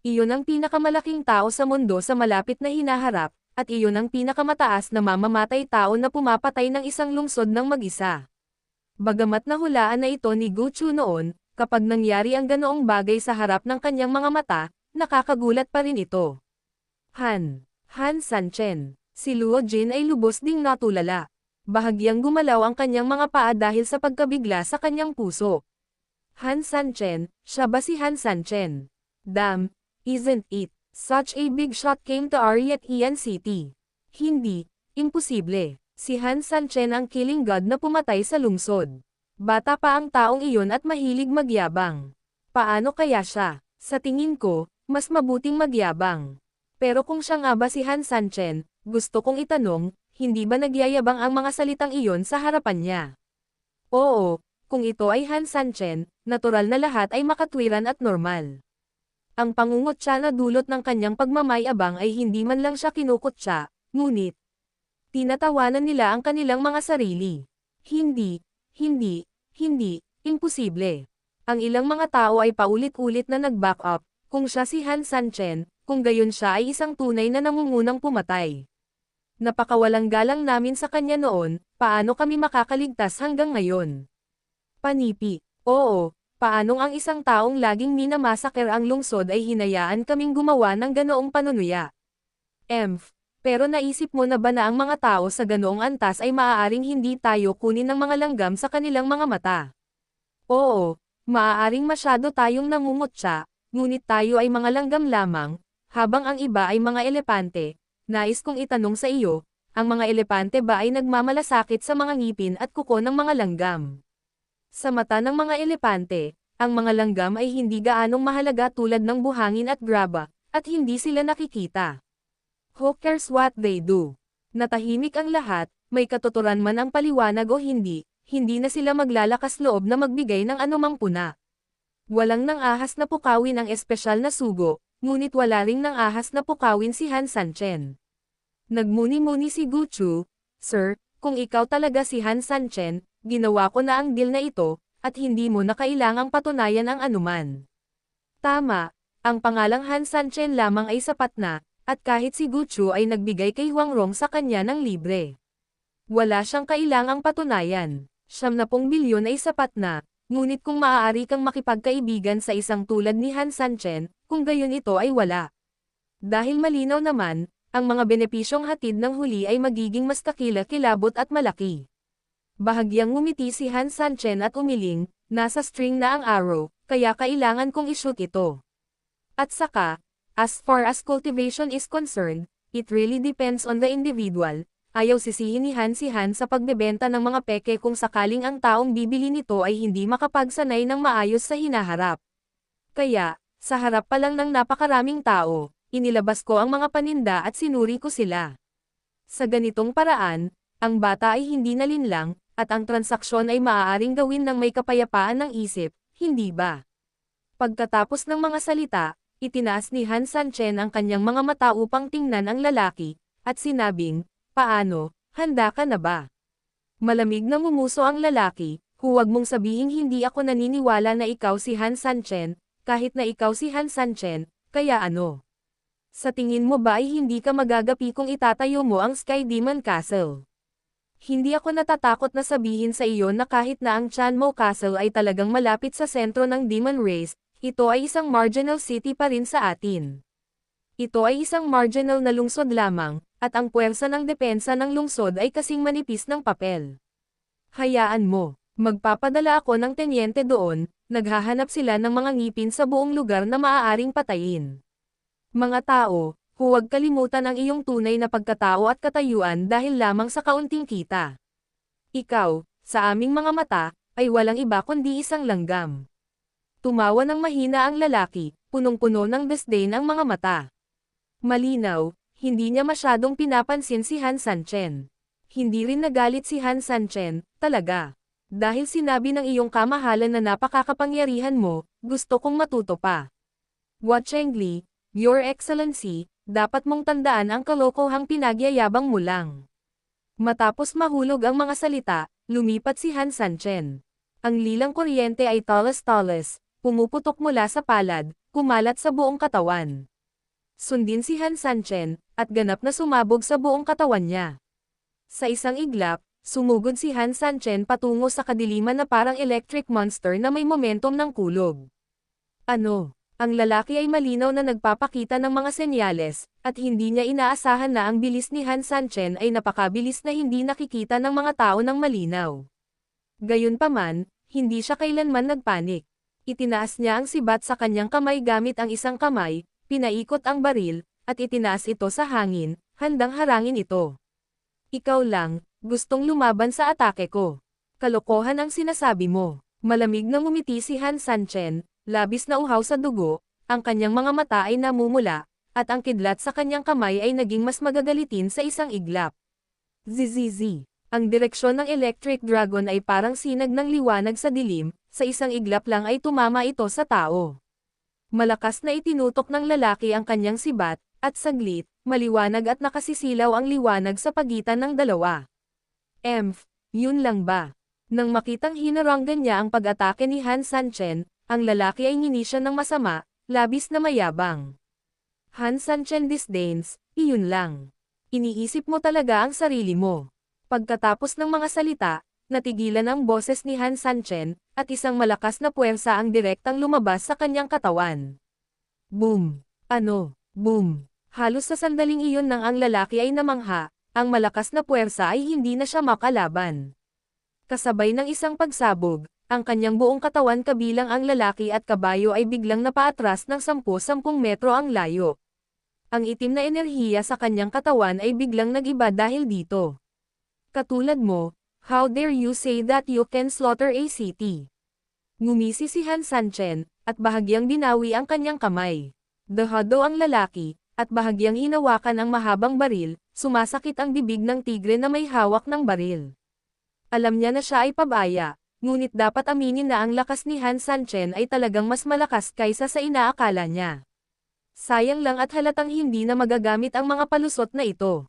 Iyon ang pinakamalaking tao sa mundo sa malapit na hinaharap, at iyon ang pinakamataas na mamamatay tao na pumapatay ng isang lungsod ng mag-isa. Bagamat nahulaan na ito ni Guchu noon, kapag nangyari ang ganoong bagay sa harap ng kanyang mga mata, nakakagulat pa rin ito. Han. Han Sanchen. Si Luo Jin ay lubos ding natulala. Bahagyang gumalaw ang kanyang mga paa dahil sa pagkabigla sa kanyang puso. Han Sanchen, siya ba si Han Sanchen? Damn, isn't it? Such a big shot came to Ari Ian City. Hindi, imposible. Si Han Sanchen ang killing god na pumatay sa lungsod. Bata pa ang taong iyon at mahilig magyabang. Paano kaya siya? Sa tingin ko, mas mabuting magyabang. Pero kung siya nga ba si Han Sanchen, gusto kong itanong, hindi ba nagyayabang ang mga salitang iyon sa harapan niya? Oo, kung ito ay Han Sanchen, natural na lahat ay makatwiran at normal. Ang pangungutya na dulot ng kanyang pagmamayabang ay hindi man lang siya kinukutya, ngunit, tinatawanan nila ang kanilang mga sarili. Hindi, hindi, hindi, imposible. Ang ilang mga tao ay paulit-ulit na nag-back up, kung siya si Han Sanchen, kung gayon siya ay isang tunay na nangungunang pumatay. Napakawalang galang namin sa kanya noon, paano kami makakaligtas hanggang ngayon? Panipi, oo, paanong ang isang taong laging minamasaker ang lungsod ay hinayaan kaming gumawa ng ganoong panunuya? Emph, pero naisip mo na ba na ang mga tao sa ganoong antas ay maaaring hindi tayo kunin ng mga langgam sa kanilang mga mata? Oo, maaaring masyado tayong nangungutya, ngunit tayo ay mga langgam lamang, habang ang iba ay mga elepante. Nais kong itanong sa iyo, ang mga elepante ba ay nagmamalasakit sa mga ngipin at kuko ng mga langgam? Sa mata ng mga elepante, ang mga langgam ay hindi gaanong mahalaga tulad ng buhangin at graba, at hindi sila nakikita. Who cares what they do? Natahimik ang lahat, may katuturan man ang paliwanag o hindi, hindi na sila maglalakas loob na magbigay ng anumang puna. Walang nang ahas na pukawin ang espesyal na sugo, ngunit wala ring nang ahas na pukawin si Han Sanchen. Nagmuni-muni si Guchu, Sir, kung ikaw talaga si Han Sanchen, ginawa ko na ang deal na ito, at hindi mo na kailangang patunayan ang anuman. Tama, ang pangalang Han Sanchen lamang ay sapat na, at kahit si Guchu ay nagbigay kay Huang Rong sa kanya ng libre. Wala siyang kailangang patunayan. Siyam na pong bilyon ay sapat na, ngunit kung maaari kang makipagkaibigan sa isang tulad ni Han Sanchen, kung gayon ito ay wala. Dahil malinaw naman, ang mga benepisyong hatid ng huli ay magiging mas kakila-kilabot at malaki. Bahagyang ngumiti si Han Sanchen at umiling, nasa string na ang arrow, kaya kailangan kong ishoot ito. At saka, as far as cultivation is concerned, it really depends on the individual, ayaw sisihin ni Han si Han sa pagbebenta ng mga peke kung sakaling ang taong bibili nito ay hindi makapagsanay ng maayos sa hinaharap. Kaya, sa harap pa lang ng napakaraming tao, inilabas ko ang mga paninda at sinuri ko sila. Sa ganitong paraan, ang bata ay hindi nalinlang, at ang transaksyon ay maaaring gawin ng may kapayapaan ng isip, hindi ba? Pagkatapos ng mga salita, itinaas ni Han Sanchen ang kanyang mga mata upang tingnan ang lalaki, at sinabing, paano, handa ka na ba? Malamig na ngumuso ang lalaki, huwag mong sabihing hindi ako naniniwala na ikaw si Han Sanchen, kahit na ikaw si Han Sanchen, kaya ano? Sa tingin mo ba ay hindi ka magagapi kung itatayo mo ang Sky Demon Castle? Hindi ako natatakot na sabihin sa iyo na kahit na ang Chanmo Castle ay talagang malapit sa sentro ng Demon Race, ito ay isang marginal city pa rin sa atin. Ito ay isang marginal na lungsod lamang, at ang puwersa ng depensa ng lungsod ay kasing manipis ng papel. Hayaan mo, magpapadala ako ng tenyente doon, naghahanap sila ng mga ngipin sa buong lugar na maaaring patayin. Mga tao, huwag kalimutan ang iyong tunay na pagkatao at katayuan dahil lamang sa kaunting kita. Ikaw, sa aming mga mata, ay walang iba kundi isang langgam. Tumawa ng mahina ang lalaki, punong-puno ng disdain ang mga mata. Malinaw, hindi niya masyadong pinapansin si Han Sanchen. Hindi rin nagalit si Han Sanchen, talaga. Dahil sinabi ng iyong kamahalan na napakakapangyarihan mo, gusto kong matuto pa. Wat Chengli, Your Excellency, dapat mong tandaan ang kalokohang pinagyayabang mo lang. Matapos mahulog ang mga salita, lumipat si Han Sanchen. Ang lilang kuryente ay talas-talas, pumuputok mula sa palad, kumalat sa buong katawan. Sundin si Han Sanchen, at ganap na sumabog sa buong katawan niya. Sa isang iglap, sumugod si Han Sanchen patungo sa kadiliman na parang electric monster na may momentum ng kulog. Ano? Ang lalaki ay malinaw na nagpapakita ng mga senyales, at hindi niya inaasahan na ang bilis ni Han Sanchen ay napakabilis na hindi nakikita ng mga tao ng malinaw. Gayunpaman, hindi siya kailanman nagpanik. Itinaas niya ang sibat sa kanyang kamay gamit ang isang kamay, pinaikot ang baril, at itinaas ito sa hangin, handang harangin ito. Ikaw lang, gustong lumaban sa atake ko. Kalokohan ang sinasabi mo. Malamig na ngumiti si Han Sanchen, labis na uhaw sa dugo, ang kanyang mga mata ay namumula, at ang kidlat sa kanyang kamay ay naging mas magagalitin sa isang iglap. Zizizi. Ang direksyon ng Electric Dragon ay parang sinag ng liwanag sa dilim, sa isang iglap lang ay tumama ito sa tao. Malakas na itinutok ng lalaki ang kanyang sibat, at saglit, maliwanag at nakasisilaw ang liwanag sa pagitan ng dalawa. Emph, yun lang ba? Nang makitang hinaranggan niya ang pag-atake ni Han Sanchen, ang lalaki ay ngini siya ng masama, labis na mayabang. Han Sanchen disdains, iyon lang. Iniisip mo talaga ang sarili mo. Pagkatapos ng mga salita, natigilan ang boses ni Han Sanchen, at isang malakas na puwersa ang direktang lumabas sa kanyang katawan. Boom! Ano? Boom! Halos sa sandaling iyon nang ang lalaki ay namangha, ang malakas na puwersa ay hindi na siya makalaban. Kasabay ng isang pagsabog, ang kanyang buong katawan kabilang ang lalaki at kabayo ay biglang napaatras ng 10-10 metro ang layo. Ang itim na enerhiya sa kanyang katawan ay biglang nagiba dahil dito. Katulad mo, how dare you say that you can slaughter a city? Ngumisi si Han Sanchen, at bahagyang binawi ang kanyang kamay. Dahado ang lalaki, at bahagyang hinawakan ang mahabang baril, sumasakit ang bibig ng tigre na may hawak ng baril. Alam niya na siya ay pabaya, ngunit dapat aminin na ang lakas ni Han Sanchen ay talagang mas malakas kaysa sa inaakala niya. Sayang lang at halatang hindi na magagamit ang mga palusot na ito.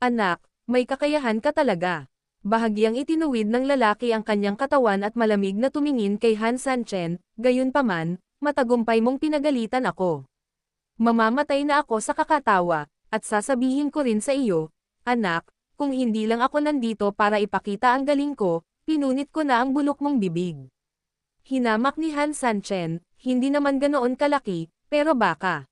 Anak, may kakayahan ka talaga. Bahagyang itinuwid ng lalaki ang kanyang katawan at malamig na tumingin kay Han Sanchen, gayon paman, matagumpay mong pinagalitan ako. Mamamatay na ako sa kakatawa, at sasabihin ko rin sa iyo, anak, kung hindi lang ako nandito para ipakita ang galing ko, pinunit ko na ang bulok mong bibig. Hinamak ni Han Sanchen, hindi naman ganoon kalaki, pero baka.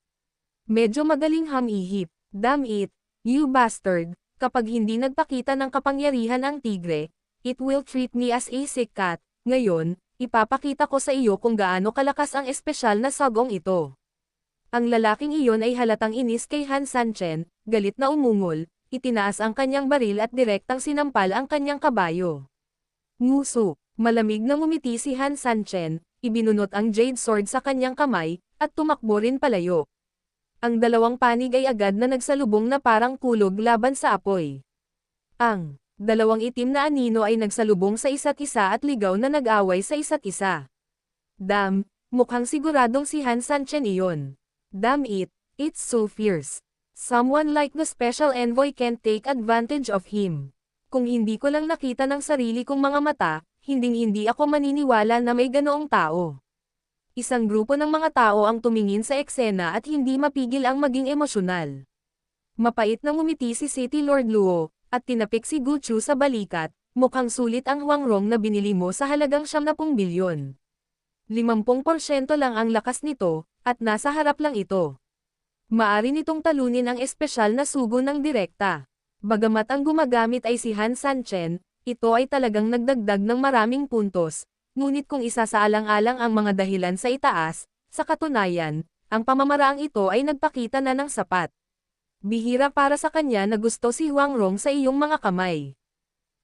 Medyo magaling hamihip, damn it, you bastard, kapag hindi nagpakita ng kapangyarihan ang tigre, it will treat me as a sick cat, ngayon, ipapakita ko sa iyo kung gaano kalakas ang espesyal na sagong ito. Ang lalaking iyon ay halatang inis kay Han Sanchen, galit na umungol, itinaas ang kanyang baril at direktang sinampal ang kanyang kabayo. Nguso, malamig na ngumiti si Han Sanchen, ibinunot ang jade sword sa kanyang kamay, at tumakbo rin palayo. Ang dalawang panig ay agad na nagsalubong na parang kulog laban sa apoy. Ang dalawang itim na anino ay nagsalubong sa isa't isa at ligaw na nag-away sa isa't isa. Damn, mukhang siguradong si Han Sanchen iyon. Damn it, it's so fierce. Someone like the special envoy can't take advantage of him. Kung hindi ko lang nakita ng sarili kong mga mata, hinding-hindi ako maniniwala na may ganoong tao. Isang grupo ng mga tao ang tumingin sa eksena at hindi mapigil ang maging emosyonal. Mapait na ngumiti si City Lord Luo, at tinapik si Guchu sa balikat, mukhang sulit ang huwangrong na binili mo sa halagang 70 bilyon. 50% lang ang lakas nito, at nasa harap lang ito. Maari nitong talunin ang espesyal na sugo ng direkta. Bagamat ang gumagamit ay si Han Sanchen, ito ay talagang nagdagdag ng maraming puntos, ngunit kung isa sa alang-alang ang mga dahilan sa itaas, sa katunayan, ang pamamaraang ito ay nagpakita na ng sapat. Bihira para sa kanya na gusto si Huang Rong sa iyong mga kamay.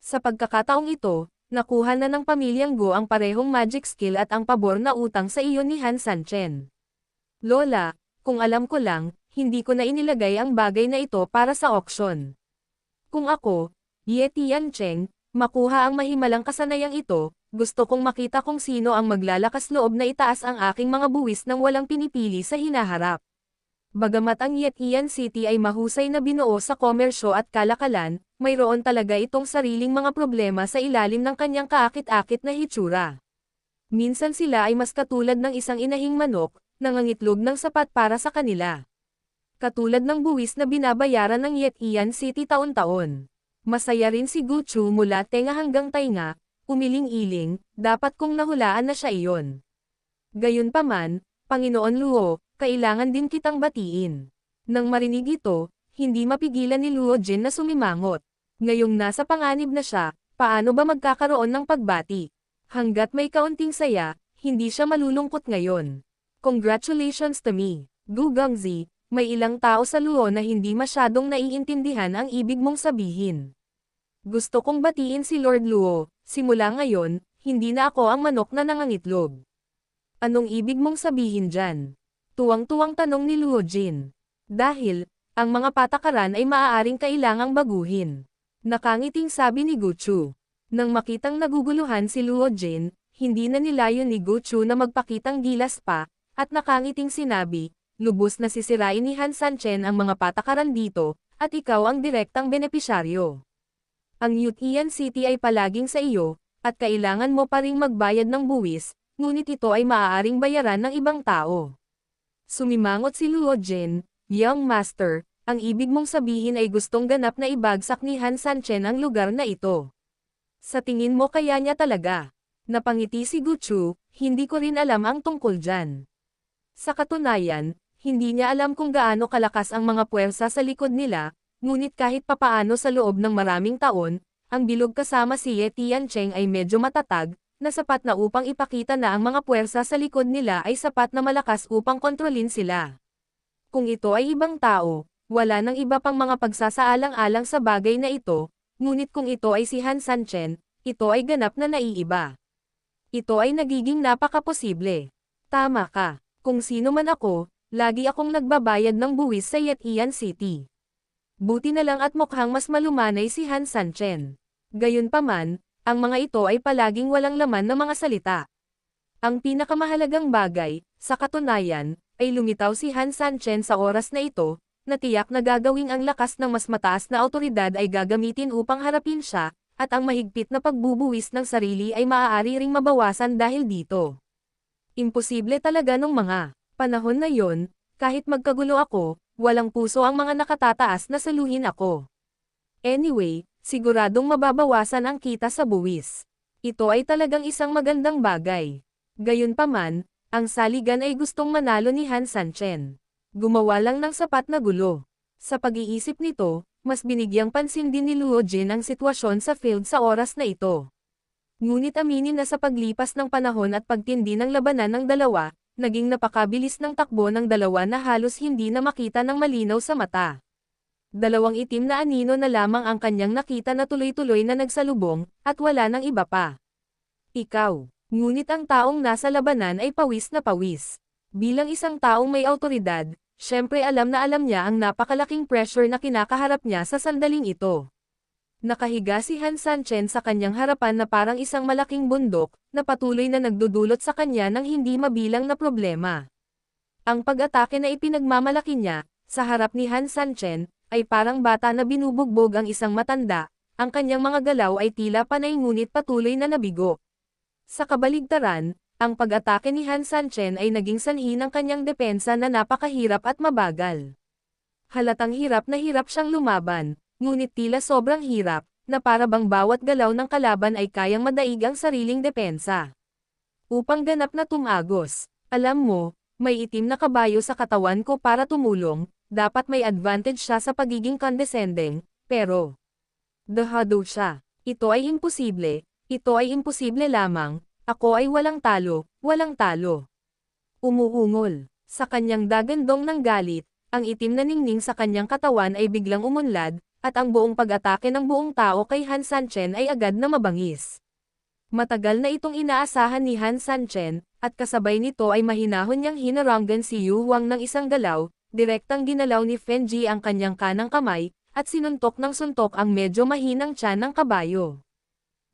Sa pagkakataong ito, nakuha na ng pamilyang Go ang parehong magic skill at ang pabor na utang sa iyo ni Han Sanchen. Lola, kung alam ko lang, hindi ko na inilagay ang bagay na ito para sa auction. Kung ako, Ye Tian Cheng, makuha ang mahimalang kasanayang ito, gusto kong makita kung sino ang maglalakas loob na itaas ang aking mga buwis nang walang pinipili sa hinaharap. Bagamat ang Yetian City ay mahusay na binuo sa komersyo at kalakalan, mayroon talaga itong sariling mga problema sa ilalim ng kanyang kaakit-akit na hitsura. Minsan sila ay mas katulad ng isang inahing manok, nangangitlog ng sapat para sa kanila. Katulad ng buwis na binabayaran ng Yetian City taon-taon. Masaya rin si Guchu mula tenga hanggang tainga, umiling-iling, dapat kong nahulaan na siya iyon. Gayunpaman, Panginoon Luo, kailangan din kitang batiin. Nang marinig ito, hindi mapigilan ni Luo Jin na sumimangot. Ngayong nasa panganib na siya, paano ba magkakaroon ng pagbati? Hanggat may kaunting saya, hindi siya malulungkot ngayon. Congratulations to me, Gu Gangzi, may ilang tao sa Luo na hindi masyadong naiintindihan ang ibig mong sabihin. Gusto kong batiin si Lord Luo, simula ngayon, hindi na ako ang manok na nangangitlog. Anong ibig mong sabihin dyan? Tuwang-tuwang tanong ni Luo Jin. Dahil, ang mga patakaran ay maaaring kailangang baguhin. Nakangiting sabi ni Guchu. Nang makitang naguguluhan si Luo Jin, hindi na nilayon ni Guchu na magpakitang gilas pa, at nakangiting sinabi, lubos na sisirain ni Han Sanchen ang mga patakaran dito, at ikaw ang direktang benepisyaryo. Ang Yutian City ay palaging sa iyo, at kailangan mo pa ring magbayad ng buwis, ngunit ito ay maaaring bayaran ng ibang tao. Sumimangot si Luo Jin, Young Master, ang ibig mong sabihin ay gustong ganap na ibagsak ni Han Sanchen ang lugar na ito. Sa tingin mo kaya niya talaga. Napangiti si Guchu, hindi ko rin alam ang tungkol dyan. Sa katunayan, hindi niya alam kung gaano kalakas ang mga puwersa sa likod nila, ngunit kahit papaano sa loob ng maraming taon, ang bilog kasama si Ye Tiancheng ay medyo matatag, na sapat na upang ipakita na ang mga puwersa sa likod nila ay sapat na malakas upang kontrolin sila. Kung ito ay ibang tao, wala nang iba pang mga pagsasaalang-alang sa bagay na ito, ngunit kung ito ay si Han Sanchen, ito ay ganap na naiiba. Ito ay nagiging napakaposible. Tama ka, kung sino man ako, lagi akong nagbabayad ng buwis sa Yetian City. Buti na lang at mukhang mas malumanay si Han Sanchen. Gayunpaman, ang mga ito ay palaging walang laman na mga salita. Ang pinakamahalagang bagay, sa katunayan, ay lumitaw si Han Sanchen sa oras na ito, na tiyak na gagawing ang lakas ng mas mataas na autoridad ay gagamitin upang harapin siya, at ang mahigpit na pagbubuwis ng sarili ay maaari ring mabawasan dahil dito. Imposible talaga nung mga panahon na yon, kahit magkagulo ako, walang puso ang mga nakatataas na saluhin ako. Anyway, siguradong mababawasan ang kita sa buwis. Ito ay talagang isang magandang bagay. Gayunpaman, ang saligan ay gustong manalo ni Han Sanchen. Gumawa lang ng sapat na gulo. Sa pag-iisip nito, mas binigyang pansin din ni Luo Jin ang sitwasyon sa field sa oras na ito. Ngunit aminin na sa paglipas ng panahon at pagtindi ng labanan ng dalawa, naging napakabilis ng takbo ng dalawa na halos hindi na makita ng malinaw sa mata. Dalawang itim na anino na lamang ang kanyang nakita na tuloy-tuloy na nagsalubong, at wala nang iba pa. Ikaw, ngunit ang taong nasa labanan ay pawis na pawis. Bilang isang taong may autoridad, syempre alam na alam niya ang napakalaking pressure na kinakaharap niya sa sandaling ito. Nakahiga si Han Sanchen sa kanyang harapan na parang isang malaking bundok, na patuloy na nagdudulot sa kanya ng hindi mabilang na problema. Ang pag-atake na ipinagmamalaki niya, sa harap ni Han Sanchen, ay parang bata na binubugbog ang isang matanda, ang kanyang mga galaw ay tila panay ngunit patuloy na nabigo. Sa kabaligtaran, ang pag-atake ni Han Sanchen ay naging sanhi ng kanyang depensa na napakahirap at mabagal. Halatang hirap na hirap siyang lumaban, ngunit tila sobrang hirap, na para bang bawat galaw ng kalaban ay kayang madaig ang sariling depensa. Upang ganap na tumagos, alam mo, May itim na kabayo sa katawan ko para tumulong, dapat may advantage siya sa pagiging condescending, pero... Dahado siya. Ito ay imposible, ito ay imposible lamang, ako ay walang talo, walang talo. Umuungol. Sa kanyang dagandong ng galit, ang itim na ningning sa kanyang katawan ay biglang umunlad, at ang buong pag-atake ng buong tao kay Han Sanchen ay agad na mabangis. Matagal na itong inaasahan ni Han Sanchen, at kasabay nito ay mahinahon niyang hinaranggan si Yu Huang ng isang galaw, direktang ginalaw ni Fenji ang kanyang kanang kamay, at sinuntok ng suntok ang medyo mahinang tiyan ng kabayo.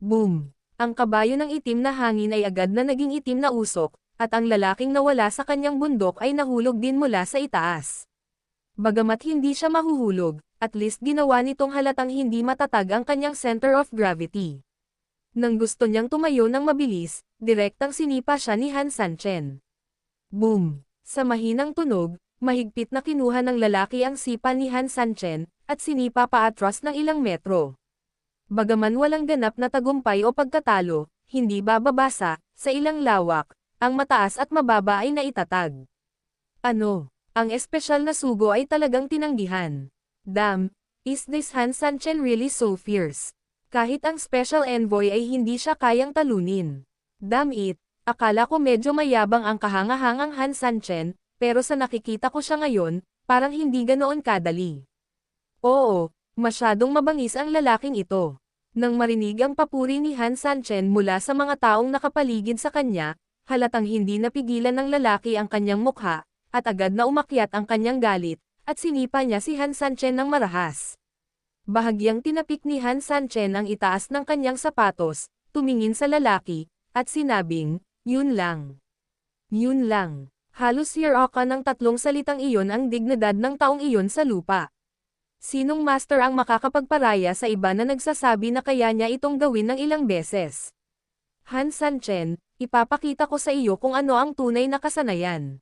Boom! Ang kabayo ng itim na hangin ay agad na naging itim na usok, at ang lalaking nawala sa kanyang bundok ay nahulog din mula sa itaas. Bagamat hindi siya mahuhulog, at least ginawa nitong halatang hindi matatag ang kanyang center of gravity. Nang gusto niyang tumayo ng mabilis, direktang sinipa siya ni Han Sanchen. Boom! Sa mahinang tunog, mahigpit na kinuha ng lalaki ang sipa ni Han Sanchen, at sinipa paatras ng ilang metro. Bagaman walang ganap na tagumpay o pagkatalo, hindi bababasa, sa ilang lawak, ang mataas at mababa ay naitatag. Ano? Ang espesyal na sugo ay talagang tinanggihan. Damn, is this Han Sanchen really so fierce? Kahit ang special envoy ay hindi siya kayang talunin. Damn it, akala ko medyo mayabang ang kahangahangang Han Sanchen, pero sa nakikita ko siya ngayon, parang hindi ganoon kadali. Oo, masyadong mabangis ang lalaking ito. Nang marinig ang papuri ni Han Sanchen mula sa mga taong nakapaligid sa kanya, halatang hindi napigilan ng lalaki ang kanyang mukha, at agad na umakyat ang kanyang galit, at sinipa niya si Han Sanchen ng marahas. Bahagyang tinapik ni Han Sanchen ang itaas ng kanyang sapatos, tumingin sa lalaki, at sinabing, yun lang. Yun lang. Halos ka ng tatlong salitang iyon ang dignidad ng taong iyon sa lupa. Sinong master ang makakapagparaya sa iba na nagsasabi na kaya niya itong gawin ng ilang beses? Han Sanchen, ipapakita ko sa iyo kung ano ang tunay na kasanayan.